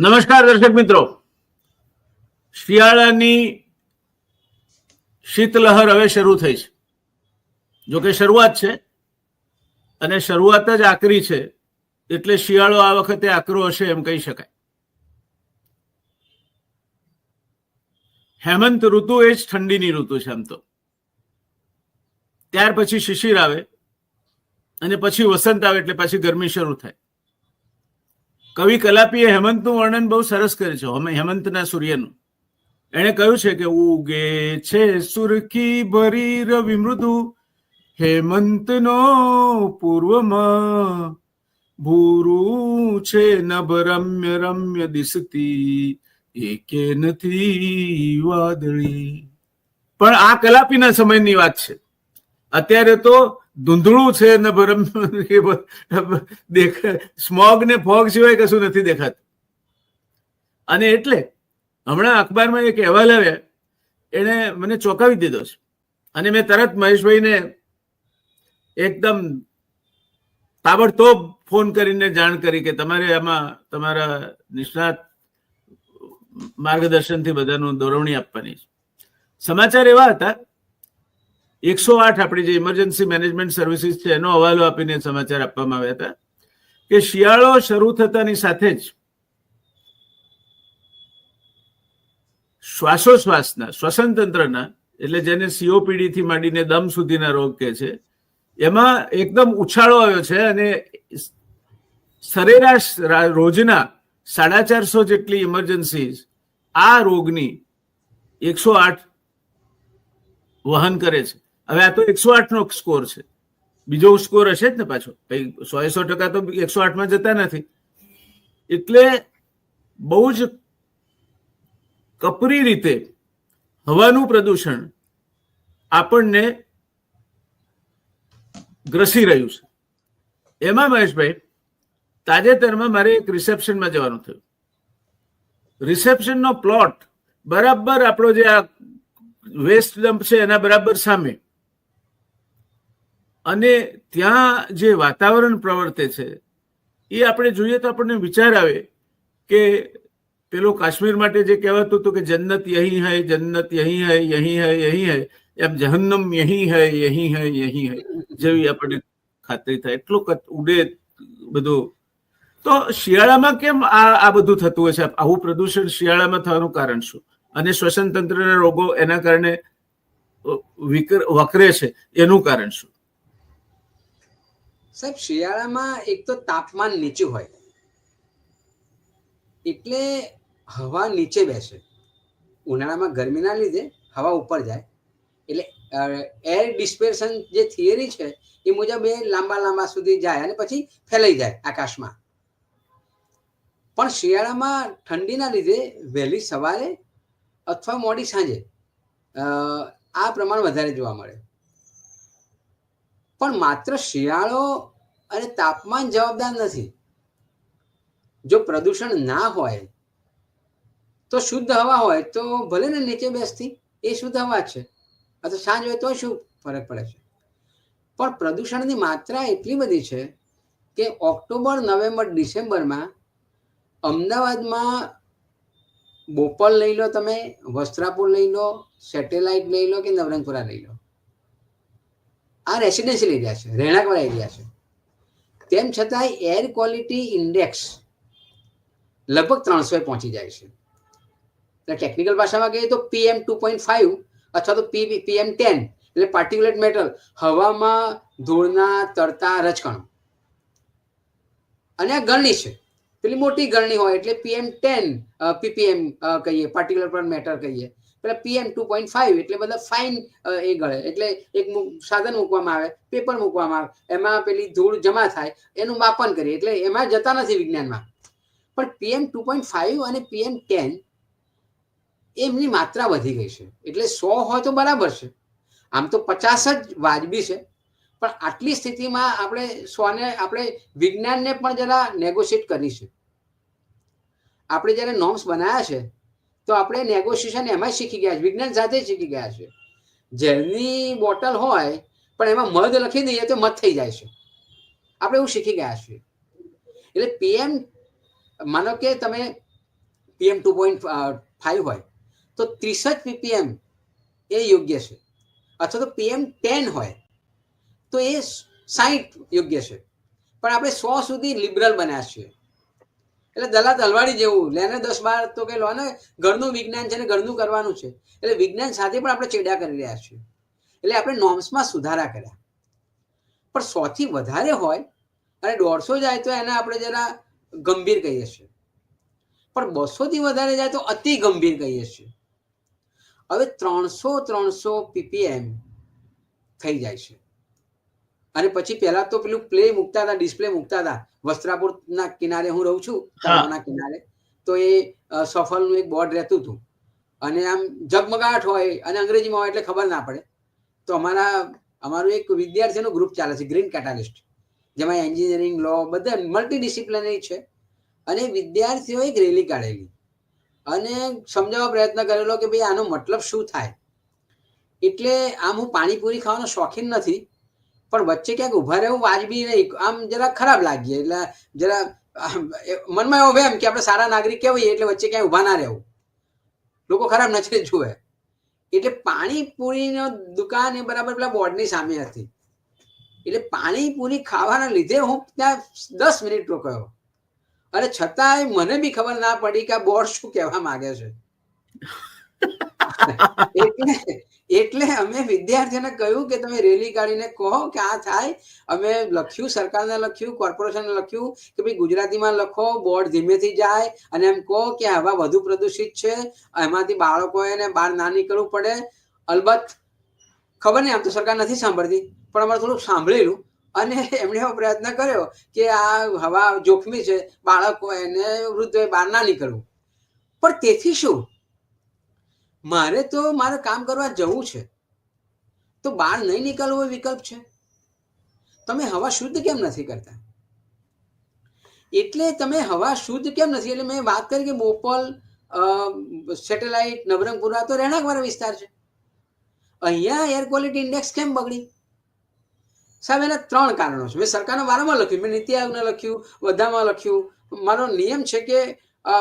નમસ્કાર દર્શક મિત્રો. શિયાળાની શીતલહર હવે શરૂ થઈ છે. જો શરૂઆત છે અને શરૂઆત જ આકરી છે. એટલે શિયાળો આ વખતે આકરો હશે એમ કહી શકાય. હેમંત ઋતુ એ જ ઠંડીની ઋતુ છે આમ તો. ત્યાર પછી શિશિર આવે અને પછી વસંત આવે એટલે પછી ગરમી શરૂ થાય. કવિ કલાપીએ હેમંતનું વર્ણન બહુ સરસ કર્યું છે હમે હેમંતના સૂર્યનું. એણે કહ્યું છે કે, ઉગે છે સુરખી ભરી રવિ મૃદુ, હેમંતનો પૂર્વમાં ભૂરું છે નભ રમ્ય રમ્ય દિસતી, એકે નથી વાદળી. પણ આ કલાપીના સમયની વાત છે. અત્યારે તો ધૂંધળું છે ને સ્મોગ ને ફોગ સિવાય કશું નથી દેખાતું. અને એટલે હમણાં અખબારમાં એક અહેવાલ આવ્યા. એને મને ચોંકાવી દીધો છે. અને મેં તરત મહેશભાઈને એકદમ તાબડતોબ ફોન કરીને જાણ કરી કે તમારે આમાં તમારા નિષ્ણાત માર્ગદર્શનથી બધાનું દોરવણી આપવાની છે. સમાચાર એવા હતા એકસો આઠ આપણી જે ઇમરજન્સી મેનેજમેન્ટ સર્વિસીસ છે, એનો હવાલો આપીને સમાચાર આપવામાં આવ્યા હતા કે શિયાળો શરૂ થતાની સાથે જ શ્વાસોશ્વાસના, શ્વસનતંત્રના, એટલે જેને સીઓપીડીથી માંડીને દમ સુધીના રોગ કહે છે, એમાં એકદમ ઉછાળો આવ્યો છે અને સરેરાશ રોજના સાડા ચારસો જેટલી ઇમરજન્સી આ રોગની એકસો આઠ વહન કરે છે. હવે આ તો એકસો આઠ નો સ્કોર છે. બીજો સ્કોર હશે જ ને પાછો. સો સો ટકા તો એકસો આઠમાં જતા નથી. એટલે બહુ જ કપરી રીતે હવાનું પ્રદૂષણ આપણને ગ્રસી રહ્યું છે. એમાં મહેશભાઈ, તાજેતરમાં મારે એક રિસેપ્શનમાં જવાનું થયું. રિસેપ્શનનો પ્લોટ બરાબર આપણો જે આ વેસ્ટ ડમ્પ છે એના બરાબર સામે. અને ત્યાં જે વાતાવરણ પ્રવર્તે છે, એ આપણે જોઈએ તો આપણને વિચાર આવે કે પેલો કાશ્મીર માટે જે કહેવાતું હતું કે જન્નત યહી હૈ, જન્નત યહી હૈ યહી હૈ યહી હૈ, એમ જહન્નમ યહી હૈ યહી હૈ યહી હૈ, જેવી આપણને ખાતરી થાય. એટલું ઉડે બધું. તો શિયાળામાં કેમ આ આ બધું થતું હોય છે? આવું પ્રદૂષણ શિયાળામાં થવાનું કારણ શું? અને શ્વસન તંત્રના રોગો એના કારણે વકરે છે. એનું કારણ શું? સાહેબ, શિયાળામાં એક તો તાપમાન નીચું હોય. એટલે હવા નીચે બેસે. ઉનાળામાં ગરમીના લીધે હવા ઉપર જાય. એટલે એર ડિસ્પેર્શન જે થિયરી છે, એ મુજબ એ લાંબા લાંબા સુધી જાય અને પછી ફેલાઈ જાય આકાશમાં. પણ શિયાળામાં ઠંડીના લીધે વહેલી સવારે અથવા મોડી સાંજે આ પ્રમાણ વધારે જોવા મળે. પણ માત્ર શિયાળો અને તાપમાન જવાબદાર નથી. જો પ્રદૂષણ ના હોય, તો શુદ્ધ હવા હોય, તો ભલે ને નીચે બેસતી, એ શુદ્ધ હવા છે. અથવા સાંજ હોય તો શું ફરક પડે છે? પણ પ્રદૂષણની માત્રા એટલી બધી છે કે ઓક્ટોબર, નવેમ્બર, ડિસેમ્બરમાં અમદાવાદમાં બોપલ લઈ લો તમે, વસ્ત્રાપુર લઈ લો, સેટેલાઇટ લઈ લો કે નવરંગપુરા લઈ લો. આ રેસિડેન્શિયલ એરિયા છે, રહેણાંકવાળા એરિયા છે. તેમ છતાંય એર ક્વોલિટી ઇન્ડેક્સ લગભગ ત્રણસો પહોંચી જાય છે. ટેકનિકલ ભાષામાં કહીએ તો પીએમ ટુ પોઈન્ટ ફાઈવ અથવા તો પી પીએમ ટેન એટલે પાર્ટિક્યુલેટ મેટર હવામાં ધૂળના તરતા રજકણો. અને આ ગરણી છે. પેલી મોટી ગરણી હોય એટલે પીએમ ટેન પીપીએમ કહીએ પાર્ટિક્યુલર પર મેટર કહીએ. પેલા પીએમ ટુ પોઈન્ટ ફાઈવ એટલે બધા ફાઇન એ ગળે. એટલે એક સાધન મૂકવામાં આવે પેપર મૂકવામાં આવે. એમાં પેલી ધૂળ જમા થાય, એનું માપન કરીએ. એટલે એમાં જતા નથી વિજ્ઞાનમાં. પણ પીએમ ટુ પોઈન્ટ ફાઈવ અને પીએમ ટેન એમની માત્રા વધી ગઈ છે. એટલે સો હોય તો બરાબર છે. આમ તો પચાસ જ વાજબી છે. પણ આટલી સ્થિતિમાં આપણે સોને, આપણે વિજ્ઞાનને પણ જરા નેગોશિએટ કરી છે. આપણે જ્યારે નોર્મ્સ બનાવ્યા છે તો આપણે નેગોશિએશન એમાં શીખી ગયા છે, વિજ્ઞાન સાથે શીખી ગયા છે. જેલની બોટલ હોય, પણ એમાં મધ લખી દઈએ તો મધ થઈ જાય છે. આપણે એવું શીખી ગયા છીએ. એટલે પીએમ માનો કે તમે પીએમ ટુ પોઈન્ટ ફાઈવ હોય, તો ત્રીસ જ પીપીએમ એ યોગ્ય છે. અથવા તો પીએમ ટેન હોય, તો એ સાહીઠ યોગ્ય છે. પણ આપણે સો સુધી લિબરલ બન્યા છીએ. એટલે દલા તલવાડી જેવું. લેને દસ બાર તો કે લો ને, ઘરનું વિજ્ઞાન છે ને ઘરનું કરવાનું છે. એટલે વિજ્ઞાન સાથે પણ આપણે ચેડા કરી રહ્યા છીએ. એટલે આપણે નોર્મ્સમાં સુધારા કર્યા. પણ સોથી વધારે હોય, અને દોઢસો જાય તો એને આપણે જરા ગંભીર કહીએ છીએ. પણ બસોથી વધારે જાય તો અતિ ગંભીર કહીએ છીએ. હવે ત્રણસો ત્રણસો પીપીએમ થઈ જાય છે. અને પછી પહેલા તો પેલું પ્લે મૂકતા હતા ડિસ્પ્લે મૂકતા હતા. વસ્ત્રાપુરના કિનારે હું રહું છું તળાવના કિનારે. તો એ સફલનું એક બોર્ડ રહેતું હતું. અને આમ ઝગમગાટ હોય અને અંગ્રેજીમાં હોય એટલે ખબર ના પડે. તો અમારા અમારું એક વિદ્યાર્થીનું ગ્રુપ ચાલે છે ગ્રીન કેટાલિસ્ટ જેમાં એન્જિનિયરિંગ લો બધા મલ્ટી ડિસિપ્લિનરી છે. અને વિદ્યાર્થીઓ એક રેલી કાઢેલી. અને સમજાવવા પ્રયત્ન કરેલો કે ભાઈ આનો મતલબ શું થાય? એટલે આમ હું પાણીપુરી ખાવાનો શોખીન નથી. પણ વચ્ચે ક્યાંક ઊભા રહેવું વાજબી નહીં. આમ જરા ખરાબ લાગીએ એટલે જરા મનમાં એવો એમ કે આપણે સારા નાગરિક કહેવાય એટલે વચ્ચે ક્યાંય ઊભા ના રહેવું. લોકો ખરાબ નજરે જુએ. એટલે પાણીપુરીનો દુકાન એ બરાબર પેલા બોર્ડની સામે હતી. એટલે પાણીપુરી ખાવાના લીધે હું ત્યાં દસ મિનિટ રોકાયો. અને છતાંય મને બી ખબર ના પડી કે આ બોર્ડ શું કહેવા માંગે છે. એટલે એટલે અમે વિદ્યાર્થીઓને કહ્યું કે તમે રેલી કાઢીને કહો કે આ થાય. અમે લખ્યું, સરકારને લખ્યું, કોર્પોરેશનને લખ્યું કે ભાઈ ગુજરાતીમાં લખો, બોર્ડ ધીમેથી જાય અને એમ કહો કે હવા વધુ પ્રદૂષિત છે, એમાંથી બાળકોએ એને બહાર ના નીકળવું પડે. અલબત્ત, ખબર નહીં, આમ તો સરકાર નથી સાંભળતી, પણ અમારે થોડુંક સાંભળેલું. અને એમણે એવો પ્રયત્ન કર્યો કે આ હવા જોખમી છે, બાળકો એને વૃદ્ધોએ બહાર ના નીકળવું. પણ તેથી શું? મારે તો મારે કામ કરવા જવું છે. તો બહાર નહીં નીકળવો વિકલ્પ છે. તમે હવા શુદ્ધ કેમ નથી કરતા? એટલે તમે હવા શુદ્ધ કેમ નથી? એટલે મેં વાત કરી કે બોપલ સેટેલાઇટ, નવરંગપુરા તો રહેણાંકવાળા વિસ્તાર છે. અહીંયા એર ક્વોલિટી ઇન્ડેક્સ કેમ બગડી? સાહેબ, એના ત્રણ કારણો છે. મેં સરકારને વારંવાર લખ્યું, મેં નીતિ આયોગને લખ્યું, બધામાં લખ્યું. મારો નિયમ છે કે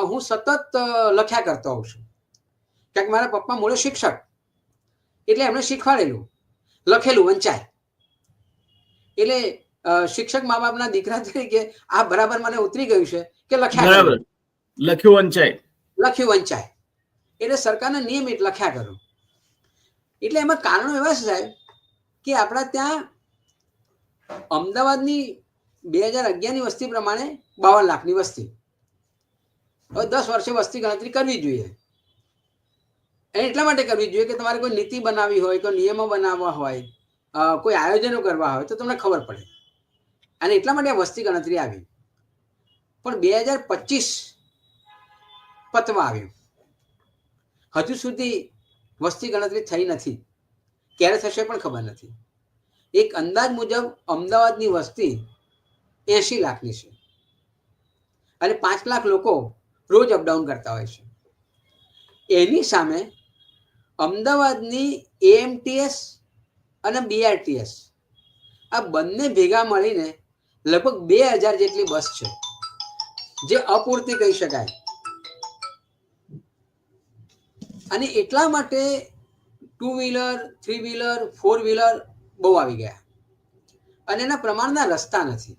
હું સતત લખ્યા કરતો હોઉં છું. કારણ કે મારા પપ્પા મૂળ શિક્ષક. એટલે એમણે શીખવાડેલું. લખેલું વંચાય. એટલે શિક્ષક મા બાપના દીકરા તરીકે આ બરાબર મને ઉતરી ગયું છે કે લખ્યા બરાબર. લખ્યું વંચાય. લખ્યું વંચાય. એટલે સરકારને નિયમિત લખ્યા કરો. એટલે એમાં કારણો એવા છે સાહેબ કે આપણા ત્યાં અમદાવાદની બે હજાર અગિયારની વસ્તી પ્રમાણે બાવન લાખની વસ્તી. હવે દસ વર્ષે વસ્તી ગણતરી કરવી જોઈએ. એટલા માટે કરવી જોઈએ કે તમારે કોઈ નીતિ બનાવવી હોય, કોઈ નિયમો બનાવવા હોય કોઈ આયોજનો કરવા હોય તો તમને ખબર પડે. અને એટલા માટે વસ્તી ગણતરી આવી. પણ બે હજાર પચીસ પતવા આવ્યું. હજુ સુધી વસ્તી ગણતરી થઈ નથી. ક્યારે થશે પણ ખબર નથી. એક અંદાજ મુજબ અમદાવાદની વસ્તી એસી લાખની છે. અને પાંચ લાખ લોકો રોજ અપડાઉન કરતા હોય છે. એની સામે અમદાવાદની એએમટીએસ અને બીઆરટીએસ આ બંને ભેગા મળીને લગભગ બે હજાર જેટલી બસ છે, જે અપૂરતી કહી શકાય. અને એટલા માટે two wheeler, three wheeler, four wheeler બહુ આવી ગયા. અને એના પ્રમાણના રસ્તા નથી.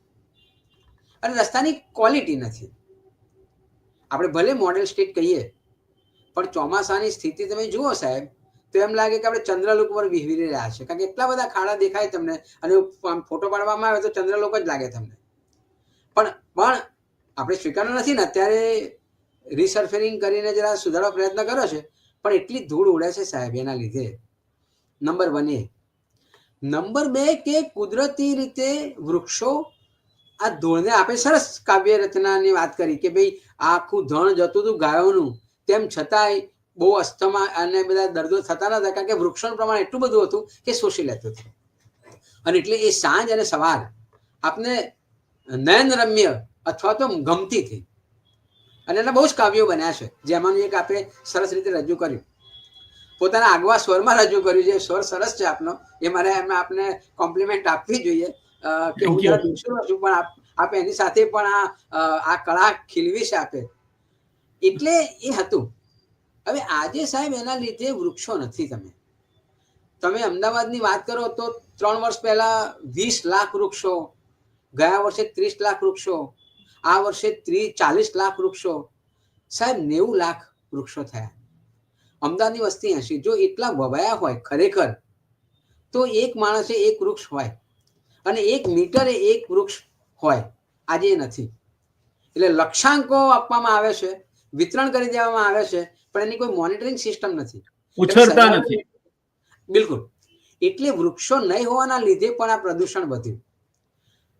અને રસ્તાની ક્વોલિટી નથી. આપણે ભલે મોડેલ સ્ટેટ કહીએ પણ ચોમાસાની સ્થિતિ તમે જુઓ સાહેબ, તો એમ લાગે કે આપણે ચંદ્રલોક પર વિહરી રહ્યા છે. કારણ કે એટલા બધા ખાડા દેખાય તમને અને ફોટો પાડવામાં આવે તો ચંદ્રલોક જ લાગે તમને. પણ પણ આપણે સ્વીકારવું નથી ને, અત્યારે રિસર્ફેરિંગ કરીને જરા સુધારવા પ્રયત્ન કર્યો છે. પણ એટલી ધૂળ ઉડે છે સાહેબ એના લીધે. નંબર વન એ. નંબર બે કે કુદરતી રીતે વૃક્ષો આ ધૂળને આપણે સરસ કાવ્ય રચનાની વાત કરી કે ભાઈ આખું ધણ જતું હતું ગાયોનું. તેમ છતાંય બહુ અસ્થમા અને બધા દર્દો થતા નતા કારણ કે વૃક્ષોનું પ્રમાણ એટલું બધું હતું કે શોષી લેતું હતું. અને એટલે એ સાંજ અને સવાર આપને નયન રમ્ય અથવા તો ગમતી થઈ. અને એના બહુ જ કાવ્યો બન્યા છે જેમાંનું એક આપણે સરસ રીતે રજૂ કર્યું. પોતાના આગવા સ્વરમાં રજૂ કર્યું છે સ્વર સરસ છે આપનો એ મારે એમાં આપને કોમ્પ્લિમેન્ટ આપવી જોઈએ. કે હું જરા છું પણ આપ આપે એની સાથે પણ આ આ કળા ખીલવી છે આપે. એટલે એ હતું. હવે આજે સાહેબ એના લીધે વૃક્ષો નથી તમે. તમે અમદાવાદની વાત કરો તો ત્રણ વર્ષ પહેલા વીસ લાખ વૃક્ષો, ગયા વર્ષે ત્રીસ લાખ વૃક્ષો, આ વર્ષે ત્રીસ ચાલીસ લાખ વૃક્ષો. સાહેબ નેવું લાખ વૃક્ષો થયા. અમદાવાદની વસ્તી હશે જો એટલા વવાયા હોય ખરેખર, તો એક માણસે એક વૃક્ષ હોય અને એક મીટરે એક વૃક્ષ હોય. આજે નથી. એટલે લક્ષ્યાંકો આપવામાં આવે છે. વિતરણ કરી દેવામાં આવે છે પણ એની કોઈ મોનિટરિંગ સિસ્ટમ નથી. ઉછળતા નથી. બિલકુલ. એટલે વૃક્ષો નહીં હોવાના લીધે પણ આ પ્રદૂષણ વધ્યું.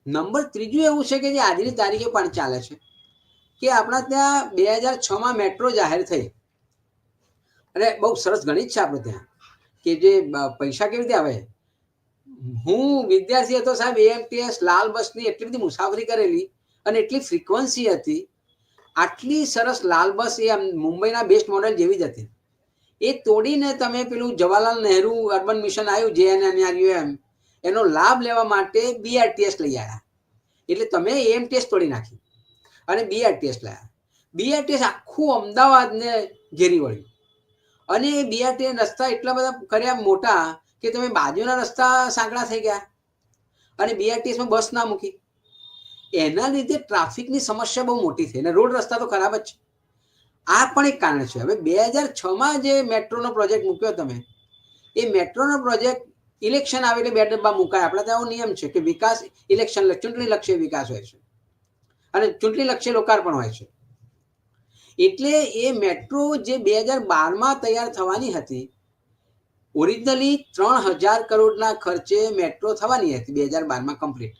નંબર ત્રીજું એવું છે કે જે આજની તારીખે પણ ચાલે છે કે આપણા ત્યાં બે હજાર છ માં મેટ્રો જાહેર થઈ. અને બહુ સરસ ગણિત છે આપણે ત્યાં કે જે પૈસા કેવી રીતે આવે? હું વિદ્યાર્થી હતો સાહેબ એએમટીએસ લાલ બસની એટલી બધી મુસાફરી કરેલી અને એટલી ફ્રિકવન્સી હતી આટલી સરસ લાલ બસ એ મુંબઈના બેસ્ટ મોડેલ જેવી જ હતી. એ તોડીને તમે પેલું જવાહરલાલ નહેરુ અર્બન મિશન આવ્યું જેએનએનઆરયુએમ એનો લાભ લેવા માટે બીઆરટીએસ લઈ આવ્યા એટલે તમે એએમટીએસ તોડી નાખી અને બીઆરટીએસ લાવ્યા બીઆરટીએસ આખું અમદાવાદને ઘેરી વળ્યું. અને એ બીઆરટીએસ રસ્તા એટલા બધા કર્યા મોટા કે તમે બાજુના રસ્તા સાંકડા થઈ ગયા. અને બીઆરટીએસમાં બસ ના મૂકી. એના લીધે ટ્રાફિકની સમસ્યા બહુ મોટી થઈ અને રોડ રસ્તા તો ખરાબ જ છે. આ પણ એક કારણ છે. હવે બે હજાર છમાં જે મેટ્રોનો પ્રોજેક્ટ મૂક્યો તમે, એ મેટ્રોનો પ્રોજેક્ટ ઇલેક્શન આવે એટલે બે ડબ્બા મુકાય. આપણે ત્યાં એવો નિયમ છે કે વિકાસ ઇલેક્શન ચૂંટણી લક્ષ્ય વિકાસ હોય છે અને ચૂંટણી લક્ષ્ય લોકાર્પણ હોય છે. એટલે એ મેટ્રો જે બે હજાર બારમાં તૈયાર થવાની હતી, ઓરિજિનલી ત્રણ હજાર કરોડના ખર્ચે મેટ્રો થવાની હતી બે હજાર બારમાં કમ્પ્લીટ.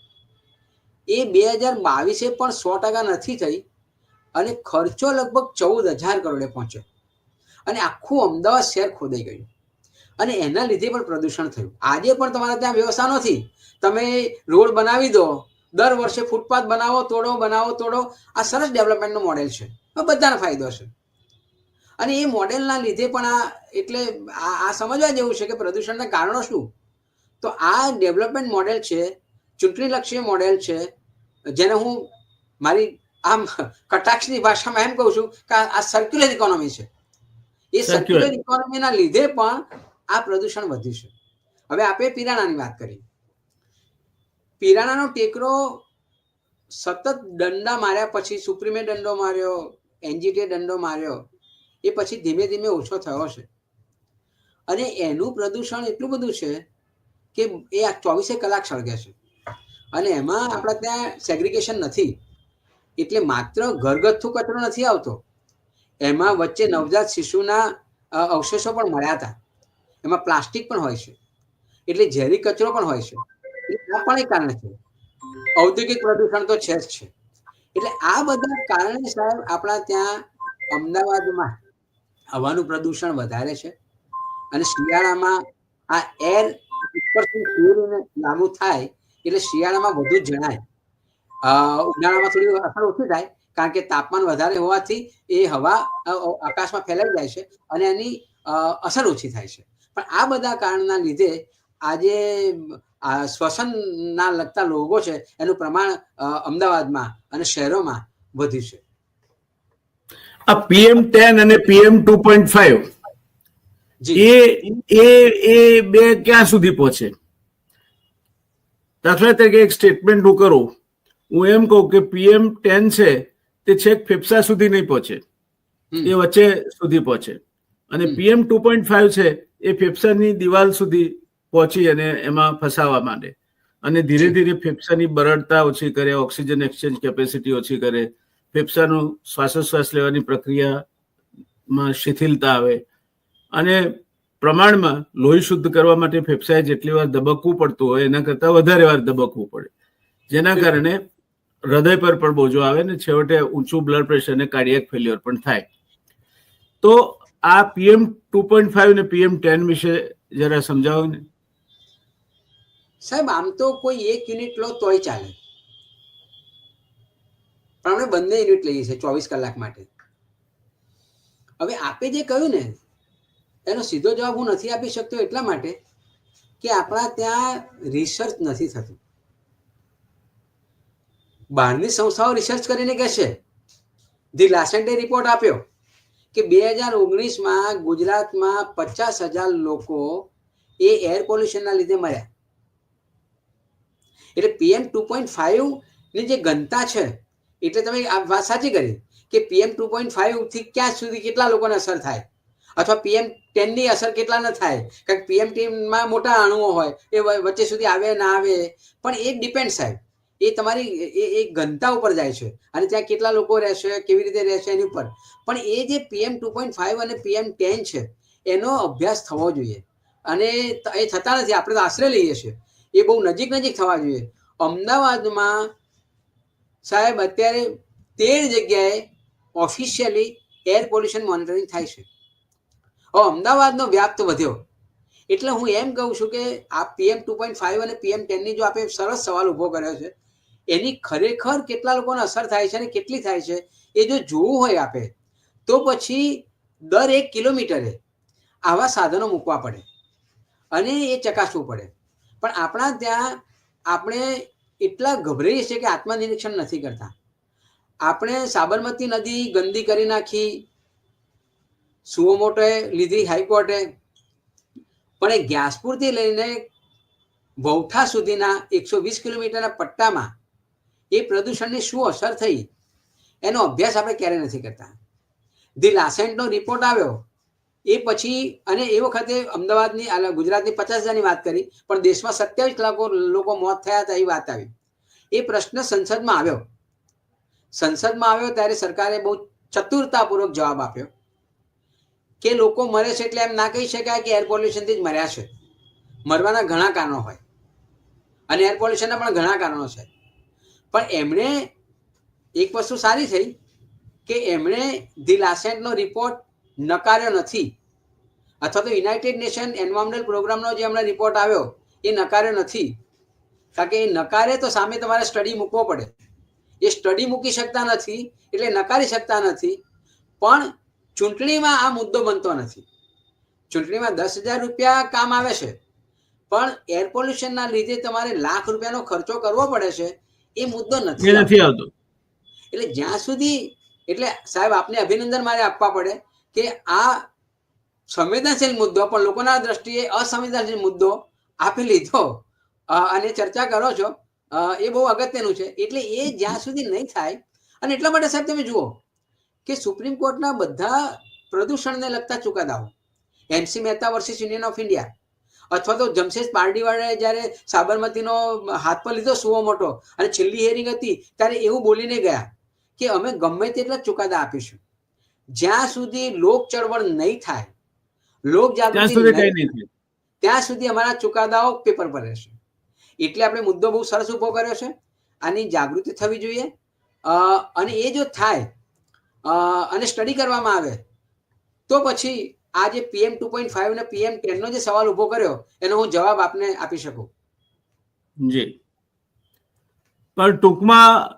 એ બે હજાર બાવીસે પણ સો ટકા નથી થઈ અને ખર્ચો લગભગ ચૌદ હજાર કરોડે પહોંચ્યો. અને આખું અમદાવાદ શહેર ખોદાઈ ગયું. અને એના લીધે પણ પ્રદૂષણ થયું. આજે પણ તમારા ત્યાં વ્યવસ્થા નથી. તમે રોડ બનાવી દો, દર વર્ષે ફૂટપાથ બનાવો, તોડો બનાવો, તોડો. આ સરસ ડેવલપમેન્ટનું મોડેલ છે. બધાનો ફાયદો છે. અને એ મોડેલના લીધે પણ આ એટલે આ સમજવા જેવું છે કે પ્રદૂષણના કારણો શું? તો આ ડેવલપમેન્ટ મોડેલ છે ચૂંટણીલક્ષી મોડેલ છે જેને હું મારી આમ કટાક્ષની ભાષામાં એમ કહું છું કે આ- સર્ક્યુલર ઇકોનોમી છે. એ સર્ક્યુલર ઇકોનોમીના લીધે પણ આ પ્રદૂષણ વધ્યું છે. હવે આપણે પિરાણાની વાત કરી પિરાણાનો ટેકરો સતત દંડા માર્યા પછી સુપ્રીમે દંડો માર્યો એનજીટીએ દંડો માર્યો એ પછી ધીમે ધીમે ઓછો થયો છે. અને એનું પ્રદૂષણ એટલું બધું છે કે એ આ ચોવીસે કલાક સળગે છે. અને એમાં આપણા ત્યાં સેગ્રિગેશન નથી. એટલે માત્ર ઘરગથ્થુ કચરો નથી આવતો. એમાં વચ્ચે નવજાત શિશુના અવશેષો પણ મળ્યા હતા. એમાં પ્લાસ્ટિક પણ હોય છે. એટલે ઝેરી કચરો પણ હોય છે. આ પણ એક કારણ છે. ઔદ્યોગિક પ્રદૂષણ તો છે જ છે. એટલે આ બધા કારણે સાહેબ આપણા ત્યાં અમદાવાદમાં હવાનું પ્રદૂષણ વધારે છે. અને શિયાળામાં આ એર લાગુ થાય એટલે શિયાળામાં વધુ જણાય. ઉનાળામાં થોડી અસર ઓછી થાય કારણ કે તાપમાન વધારે હોવાથી એ હવા આકાશમાં ફેલાઈ જાય છે અને એની અસર ઓછી થાય છે. પણ આ બધા કારણના લીધે આજે શ્વસનના લગતા રોગો છે એનું પ્રમાણ અમદાવાદમાં અને શહેરોમાં વધ્યું છે. આ પીએમ ટેન અને પીએમ ટુ પોઈન્ટ ફાઈવ એ એ બે ક્યાં સુધી પહોંચે? દાખલા તરીકે એક સ્ટેટમેન્ટ હું કરું. હું એમ કહું કે પીએમ ટેન છે તે છેક ફેફસા સુધી નહીં પહોંચે. એ વચ્ચે સુધી પહોંચે. અને પીએમ ટુ પોઈન્ટ ફાઈવ છે એ ફેફસાની દિવાલ સુધી પહોંચી અને એમાં ફસાવા માંડે. અને ધીરે ધીરે ફેફસાની બરડતા ઓછી કરે ઓક્સિજન એક્સચેન્જ કેપેસિટી ઓછી કરે ફેફસાનું શ્વાસોશ્વાસ લેવાની પ્રક્રિયામાં શિથિલતા આવે. અને પ્રમાણમાં લોહી શુદ્ધ કરવા માટે ફેફસાએ જેટલી વાર ધબકવું પડતું હોય એના કરતાં વધારે વાર ધબકવું પડે. જેના કારણે હૃદય પર પણ બોજો આવે ને છેવટે ઊંચું બ્લડ પ્રેશર અને કાર્ડિયક ફેલ્યોર પણ થાય. તો આ પીએમ ટુ પોઈન્ટ ફાઈવ ને પીએમ ટેન વિશે જરા સમજાવો ને. સાહેબ આમ તો કોઈ એક યુનિટ લો તોય ચાલે. પણ આપણે બંને યુનિટ લઈએ છીએ ચોવીસ કલાક માટે. હવે આપે જે કહ્યું ને એનો સીધો જવાબ હું નથી આપી શકતો એટલા માટે કે આપણા ત્યાં રિસર્ચ નથી થતું. બહારની સંસ્થાઓ રિસર્ચ કરીને કહેશે. ધી લાસન્ટ રિપોર્ટ આપ્યો કે બે હજાર ઓગણીસમાં ગુજરાતમાં પચાસ હજાર લોકો એ એર પોલ્યુશનના લીધે મર્યા. એટલે પીએમ ટુ પોઈન્ટ ફાઈવની જે ઘનતા છે, એટલે તમે આ વાત સાચી કરી કે પીએમ ટુ પોઈન્ટ ફાઈવથી ક્યાં સુધી કેટલા લોકોને અસર થાય? અથવા પીએમ ટેનની અસર કેટલા ન થાય. કારણ કે પીએમ ટીમમાં મોટા અણુઓ હોય, એ વચ્ચે સુધી આવે ના આવે, પણ એ ડિપેન્ડ સાહેબ એ તમારી, એ એ ઘનતા ઉપર જાય છે. અને ત્યાં કેટલા લોકો રહેશે, કેવી રીતે રહેશે એની ઉપર. પણ એ જે પીએમ ટુ પોઈન્ટ ફાઈવ અને પીએમ ટેન છે, એનો અભ્યાસ થવો જોઈએ. અને એ થતા નથી, આપણે તો આશરે લઈએ છીએ. એ બહુ નજીક નજીક થવા જોઈએ. અમદાવાદમાં સાહેબ, અત્યારે તેર જગ્યાએ ઓફિશિયલી એર પોલ્યુશન મોનિટરિંગ થાય છે. અમદાવાદનો વ્યાપ્ત વધ્યો. એટલે હું એમ કહું છું કે આ પીએમ ટુ પોઈન્ટ ફાઈવ અને પીએમ ટેનની જો આપણે સરસ સવાલ ઊભો કર્યો છે, એની ખરેખર કેટલા લોકોને અસર થાય છે અને કેટલી થાય છે, એ જો જોવું હોય આપે, તો પછી દર એક કિલોમીટરે આવા સાધનો મૂકવા પડે અને એ ચકાસવું પડે. પણ આપણા ત્યાં આપણે એટલા ગભરાઈએ છીએ કે આત્મનિરીક્ષણ નથી કરતા. આપણે સાબરમતી નદી ગંદી કરી નાખી સુઓ મોટોએ લીધી હાઈકોર્ટે પણ એ ગ્યાસપુરથી લઈને વૌઠા સુધીના એકસો વીસ કિલોમીટરના પટ્ટામાં એ પ્રદૂષણની શું અસર થઈ એનો અભ્યાસ આપણે ક્યારે નથી કરતા. ધી લાસેન્ટનો રિપોર્ટ આવ્યો. એ પછી અને એ વખતે અમદાવાદની ગુજરાતની પચાસ હજારની વાત કરી, પણ દેશમાં સત્યાવીસ લાખો લોકો મોત થયા હતા એ વાત આવી. એ પ્રશ્ન સંસદમાં આવ્યો. સંસદમાં આવ્યો ત્યારે સરકારે બહુ ચતુરતાપૂર્વક જવાબ આપ્યો. કે લોકો મરે છે એટલે એમ ના કહી શકાય કે એર પોલ્યુશનથી જ મર્યા છે. મરવાના ઘણા કારણો હોય. અને એર પોલ્યુશનના પણ ઘણા કારણો છે. પણ એમણે એક વસ્તુ સારી થઈ કે એમણે ધી લાસેન્ટનો રિપોર્ટ નકાર્યો નથી. અથવા તો યુનાઇટેડ નેશન એન્વાયરમેન્ટલ પ્રોગ્રામનો જે હમણાં રિપોર્ટ આવ્યો, એ નકાર્યો નથી. કારણ કે એ નકારે તો સામે તમારે સ્ટડી મૂકવો પડે. એ સ્ટડી મૂકી શકતા નથી, એટલે નકારી શકતા નથી. પણ ચૂંટણીમાં આ મુદ્દો બનતો નથી. ચૂંટણીમાં દસ હજાર રૂપિયા કામ આવે છે. પણ એર પોલ્યુશનના લીધે તમારે લાખ રૂપિયાનો ખર્ચો કરવો પડે છે. એ મુદ્દો નથી નથી આવતો. એટલે જ્યાં સુધી એટલે સાહેબ આપને અભિનંદન મારે આપવા પડે કે આ સંવેદનશીલ મુદ્દો પણ લોકોના દ્રષ્ટિએ અસંવેદનશીલ મુદ્દો આપી લીધો. અને ચર્ચા કરો છો. એ બહુ અગત્યનું છે. એટલે એ જ્યાં સુધી નહીં થાય અને એટલા માટે સાહેબ તમે જુઓ કે સુપ્રીમ કોર્ટના બધા પ્રદૂષણને લગતા ચુકાદાઓ. MC Mehta versus union of India અથવા તો જમશેદ પારડીવાળાએ જ્યારે સાબરમતીનો હાથ પર લીધો સુવો મોટો અને છેલ્લી હેરિંગ હતી ત્યારે એવું બોલીને ગયા કે અમે ગમે તેટલા ચુકાદા આપીશું. જ્યાં સુધી લોક ચળવળ નહીં થાય લોક જાગૃતિ ત્યાં સુધી અમારા ચુકાદાઓ પેપર પર રહેશે. એટલે આપણે મુદ્દો બહુ સરસ ઊભો કર્યો છે. આની જાગૃતિ થવી જોઈએ. અને એ જો થાય અને સ્ટડી કરવામાં આવે. તો પછી આ જે પીએમ ટુ પોઈન્ટ ફાઈવ અને પીએમ ટેનનો જે સવાલ ઊભો કર્યો એનો હું જવાબ આપને આપી શકું. જી. પણ ટૂંકમાં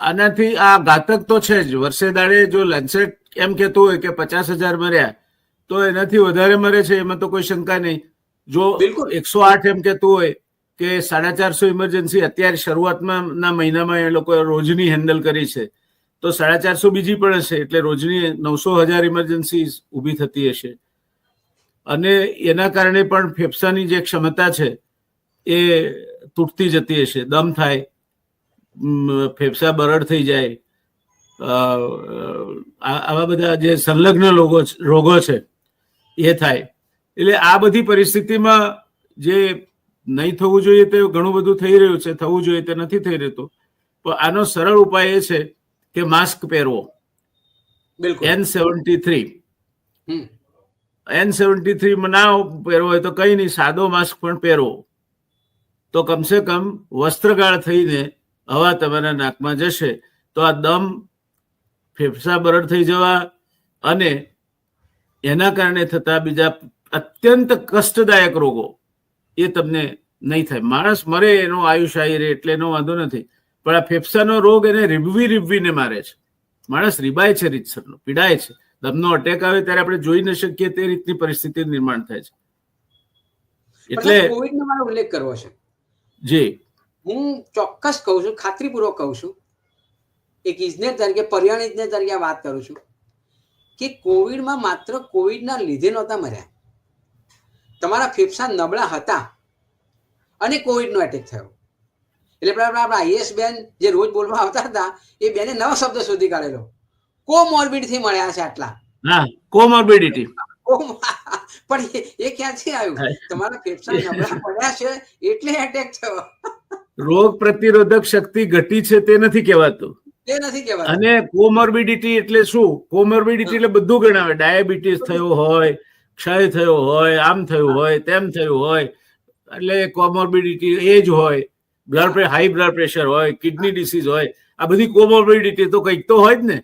આનાથી આ ઘાતક તો છે જ. વર્ષે દાડે જો લેન્સેટ એમ કહેતું હોય કે પચાસ હજાર મર્યા તો એનાથી વધારે મરે છે એમાં તો કોઈ શંકા નહીં. જો બિલકુલ. એકસો આઠ એમ કહેતું હોય કે સાડા ચારસો ઇમરજન્સી અત્યારે શરૂઆતમાં ના મહિનામાં એ લોકોએ રોજની હેન્ડલ કરી છે. તો સાડા ચારસો બીજી પણ હશે, એટલે રોજની નવસો હજાર ઇમરજન્સી ઊભી થતી હશે. અને એના કારણે પણ ફેફસાની જે ક્ષમતા છે, એ તૂટતી જતી હશે. દમ થાય ફેફસા બરડ થઈ જાય આવા બધા જે સંલગ્ન રોગો રોગો છે, એ થાય. એટલે આ બધી પરિસ્થિતિમાં જે નહીં થવું જોઈએ તે ઘણું બધું થઈ રહ્યું છે, થવું જોઈએ તે નથી થઈ રહેતું. પણ આનો સરળ ઉપાય એ છે કે માસ્ક પહેરવો. N seventy three N seventy three ના પહેરવો હોય તો કઈ નહીં સાદો માસ્ક પણ પહેરવો તો કમસે કમ વસ્ત્રગાળ થઈને હવા તમારા નાકમાં જશે તો આ દમ ફેફસા બરડ થઈ જવા અને એના કારણે થતા બીજા અત્યંત કષ્ટદાયક રોગો એ તમને નહીં થાય. માણસ મરે એનો આયુષ્ય રહે એટલે એનો વાંધો નથી. પણ આ ફેફસાનો રોગ એને રીબવી રીબવીને મારે છે. માણસ રીબાય છે રીતસરનો પીડાય છે. દમનો અટેક આવે ત્યારે આપણે જોઈ ન શકીએ તે રીતની પરિસ્થિતિ નિર્માણ થાય છે. એટલે કોવિડનો મારો ઉલ્લેખ કરવો છે. જી. હું ચોક્કસ કહું છું ખાતરીપૂર્વક કહું છું એક ઇજનેર તરીકે પર્યાવરણ ઇજનેર તરીકે વાત કરું છું કે કોવિડમાં માત્ર કોવિડના લીધે નહોતા મર્યા. તમારા ફેફસા નબળા હતા અને કોવિડનો એટેક થયો. એટલે આપણા આઈએસ બેન જે રોજ બોલવા આવતા હતા એ બેને નવો શબ્દ શોધી કાઢેલો. કોમોર્બિડથી મળ્યા છે આટલા. હા કોમોર્બિડિટી પણ એ- એ ક્યાંથી આવ્યું? તમારા ફેફસા નબળા પડ્યા છે એટલે એટેક થયો. રોગ પ્રતિરોધક શક્તિ ઘટી છે તે નથી કહેવાતું. તે નથી કહેવાતું. અને કોમોર્બિડિટી એટલે શું? કોમોર્બિડિટી એટલે બધું ગણાવે. ડાયાબિટીસ થયો હોય ક્ષય થયો હોય આમ થયું હોય તેમ થયું હોય એટલે કોમોર્બિડિટી એજ હોય. બ્લડ હાઈ બ્લડ પ્રેશર હોય કિડની ડિસીઝ હોય, આ બધી કોમોર્બિડિટી તો કંઈક તો હોય જ ને.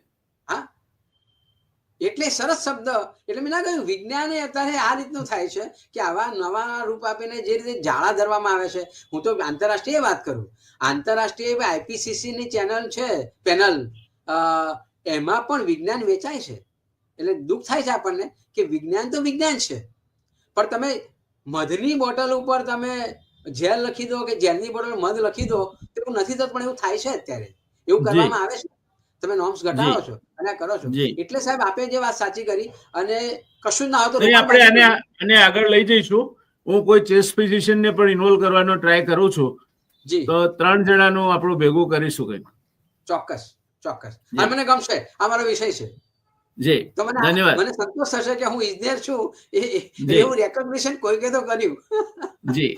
એટલે સરસ શબ્દ. એટલે મેં ના કહ્યું, વિજ્ઞાને અત્યારે આ રીતનું થાય છે કે આવા નવા રૂપ આપીને જે રીતે જાળા ધરવામાં આવે છે. હું તો આંતરરાષ્ટ્રીય વાત કરું. આંતરરાષ્ટ્રીય આઈપીસીસી ની ચેનલ છે પેનલ એમાં પણ વિજ્ઞાન વેચાય છે. એટલે દુઃખ થાય છે આપણને કે વિજ્ઞાન તો વિજ્ઞાન છે. પણ તમે મધની બોટલ ઉપર તમે જેલ લખી દો કે જેલની બોટલ મધ લખી દો તો એવું નથી થતું પણ એવું થાય છે અત્યારે. એવું કરવામાં આવે છે? તમે નોર્મ્સ ઘટાડો છો અને કરો છો. એટલે સાહેબ આપે જે વાત સાચી કરી અને કશું ના આવતું આપણે આને આને આગળ લઈ જઈશું. હું કોઈ ચેસ ફિઝિશિયન ને પણ ઇન્વોલ્વ કરવાનો ટ્રાય કરું છું. જી. તો ત્રણ જણાનું આપણું ભેગું કરીશું કંઈક. ચોક્કસ ચોક્કસ. હા મને ગમશે. આ મારો વિષય છે. જી. તો મને ધન્યવાદ. મને સંતોષ થશે કે હું ઇજનેર છું. એવું રેકોગ્નિશન કોઈકે તો કર્યું. જી.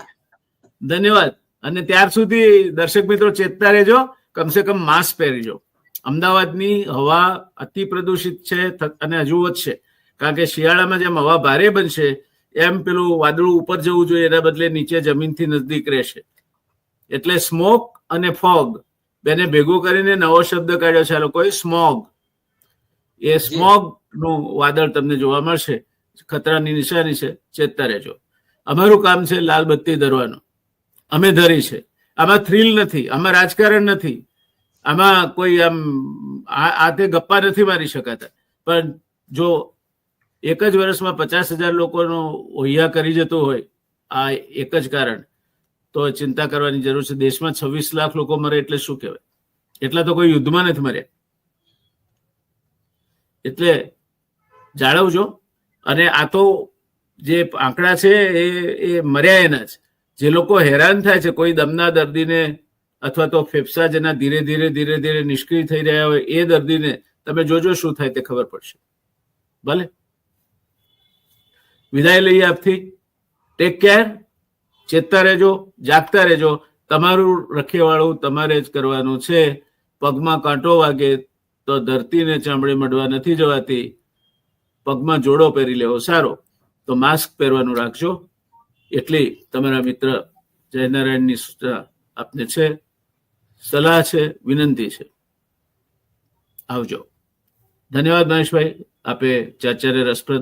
ધન્યવાદ. અને ત્યાર સુધી દર્શક મિત્રો ચેતતા રહેજો કમસે કમ માસ્ક પહેરજો. અમદાવાદની હવા અતિ પ્રદૂષિત છે અને હજુ વધશે. કારણ કે શિયાળામાં જેમ હવા ભારે બનશે એમ પેલું વાદળું ઉપર જવું જોઈએ એના બદલે નીચે જમીનથી નજદીક રહેશે. એટલે સ્મોક અને ફોગ બેને ભેગું કરીને નવો શબ્દ કાઢ્યો છે આ લોકોએ સ્મોગ. એ સ્મોગનું વાદળ તમને જોવા મળશે. ખતરાની નિશાની છે. ચેતતા રહેજો. અમારું કામ છે લાલ બત્તી ધરવાનું. અમે ધરી છે. આમાં થ્રીલ નથી, આમાં રાજકારણ નથી. આમાં કોઈ આમ આ તે ગપ્પા નથી મારી શકાતા. પણ જો એક જ વર્ષમાં પચાસ હજાર લોકોનો ઓહિયા કરી જતો હોય, આ એક જ કારણ, તો ચિંતા કરવાની જરૂર છે. દેશમાં છવ્વીસ લાખ લોકો મરે એટલે શું કહેવાય? એટલા તો કોઈ યુદ્ધમાં નથી મર્યા. એટલે જાળવજો. અને આ તો જે આંકડા છે એ એ મર્યા એના જ. જે લોકો હેરાન થાય છે, કોઈ દમના દર્દીને અથવા તો ફેફસા જેના ધીરે ધીરે ધીરે ધીરે નિષ્ક્રિય થઈ રહ્યા હોય, એ દર્દીને તમે જોજો શું થાય તે ખબર પડશે. ભલે. વિદાય લઈએ આપથી. ટેક કેર ચેતતા રહેજો, જાગતા રહેજો. તમારું રખેવાળું તમારે જ કરવાનું છે. પગમાં કાંટો વાગે તો ધરતીને ચામડી મડવા નથી જવાતી. પગમાં જોડો પહેરી લેવો, સારો. તો માસ્ક પહેરવાનું રાખજો. એટલી તમારા મિત્ર જયનારાયણની સૂચના આપને છે. સલાહ છે, વિનંતી છે. આવજો. ધન્યવાદ મહેશભાઈ. આપે ચર્ચાને રસપ્રદ